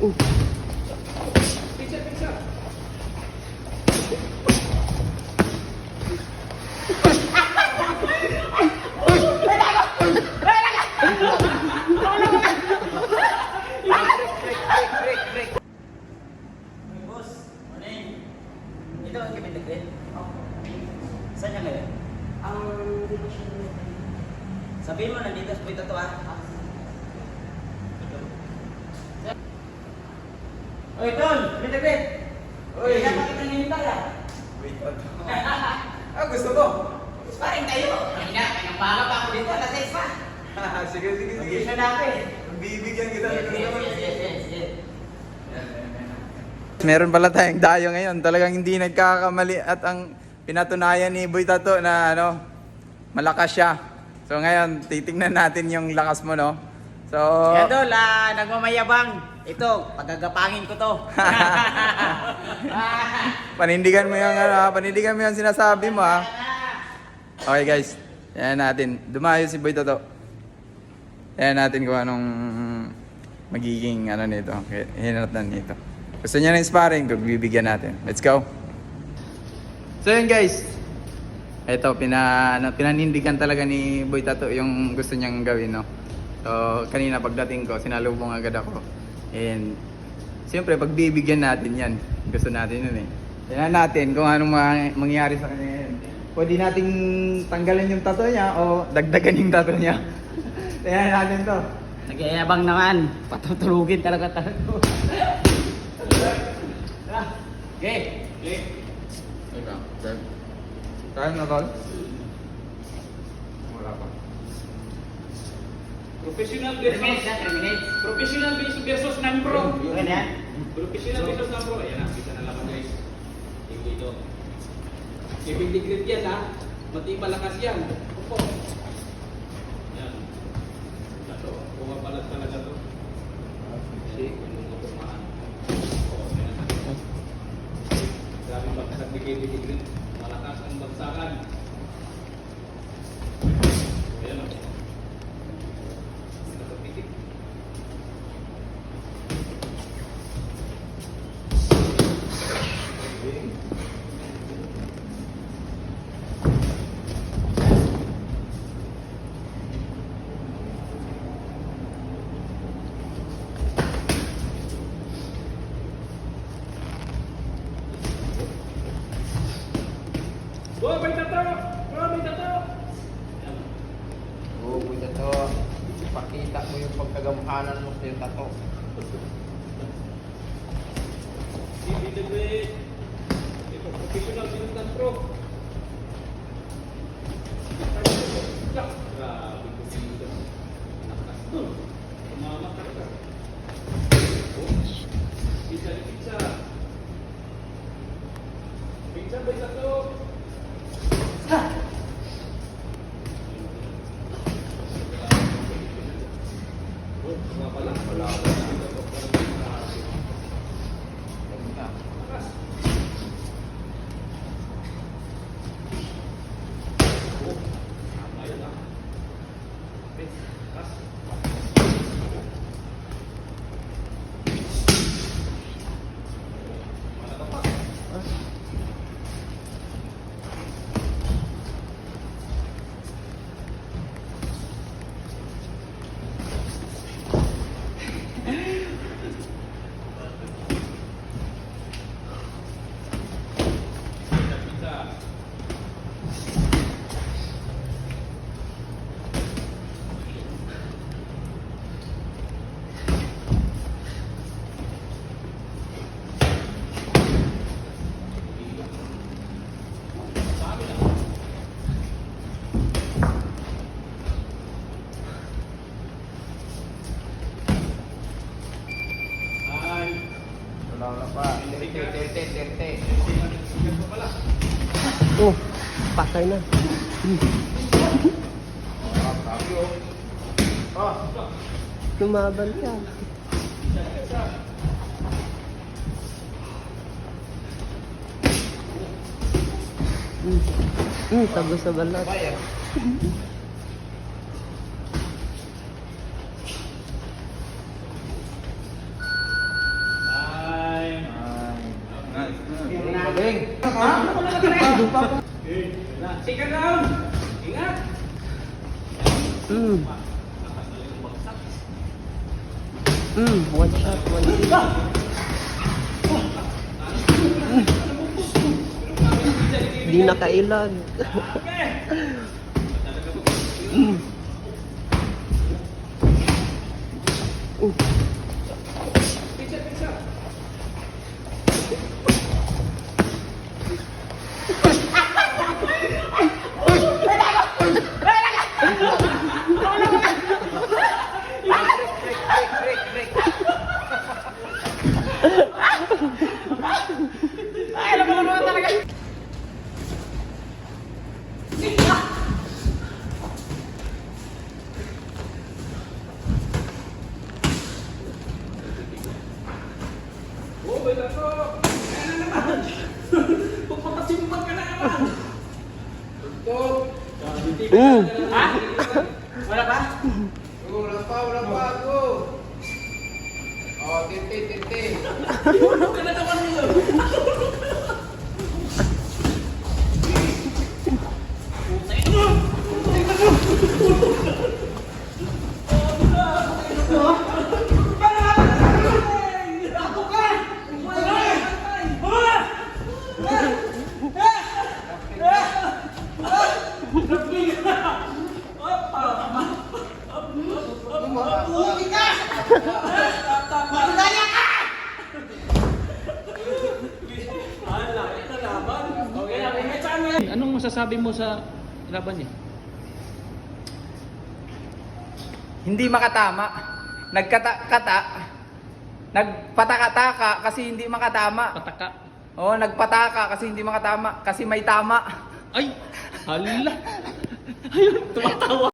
Ito Kevin the Great. Saan niya ngayon? Nila. Sabihin mo, nandito sa Pito to ah. Oy, Tol! Great! Oy. Kaya bakit nangyayintay ah? Wait pa to. ah, gusto mo? Sparring tayo! Kaya, kaya baga pa ako dito, alas 6 pa. sige, sige, sige. Mag-isa na ako eh. Bibigyan kita Yes, ng mo. yes, yes, yes, yes. Meron pala tayong dayo ngayon. Talagang hindi nagkakamali at ang pinatunayan ni Boy Tato na ano, malakas siya. So ngayon, titingnan natin yung lakas mo, no? So, Yan Tol, ah, nagmamayabang. Ito, pagagapangin ko to. panindigan mo yung ano, ha? panindigan mo yung sinasabi mo, ha? Okay, guys. Yan natin. Dumayo si Boy Tato. Yan natin kung anong magiging ano nito. Hinanatan nito. Gusto niya ng sparring, bibigyan natin. Let's go. So yun guys. Ito, pina, ano, pinanindigan talaga ni Boy Tato yung gusto niyang gawin, no? So, kanina pagdating ko, sinalubong agad ako. And, siyempre, pagbibigyan natin yan. Gusto natin yun eh. Tingnan natin kung anong ma- mangyayari sa kanya yan. Pwede nating tanggalin yung tato niya o dagdagan yung tato niya. Tingnan natin to. Nagyayabang naman. Patutulugin talaga talaga. Okay. Ikaw, Sir. Kaya na tol? Wala pa. Professional versus professional versus versus non-pro. Na yan? Professional versus non-pro. Ayan na, bisa na laban guys. Tingnan ito. Kevin Digrit yan ha. Mati malakas yan. Opo. Yan. Ito, pumapalat talaga to. Kasi, yung mga pumaan. Oo, na. Grabe bagsak ni Kevin Digrit. Malakas ang bagsakan. Ayan o. Nakapitik. Go, may tato! Go, may tato! Oo, Boy Tato. Ipakita mo yung pagkagamhanan mo sa yung tato. Hindi debe. Ito, professional din ng pro. Grabe ko dito. Lakas to. Umamak ka. Oh. Pizza ni pizza. Pizza ba ito to? Oh, wala pala. Wala Lakas. Oh, tama yan ah. Okay, lakas. Wala ka pa. Pizza, pizza. Ay, Wala pa. Terte. Oh, patay na. Lumaban ka. Hmm. Hmm, tago sa balat. Okay, wala. Second round. Ingat. Mm. Mm, one shot, one kill. Di nakailag. Mm. Oh, wala ko. Ano naman? Pagpapasimpan ka na naman. Tutok. Mm. Ha? Wala pa? Wala pa, wala pa ako. Oh, titi, titi. Tulog ka na masasabi mo sa laban niya? Hindi makatama. Nagkata-kata. Nagpatakataka kasi hindi makatama. Pataka. Oo, nagpataka kasi hindi makatama. Kasi may tama. Ay! Hala! Ayun, tumatawa.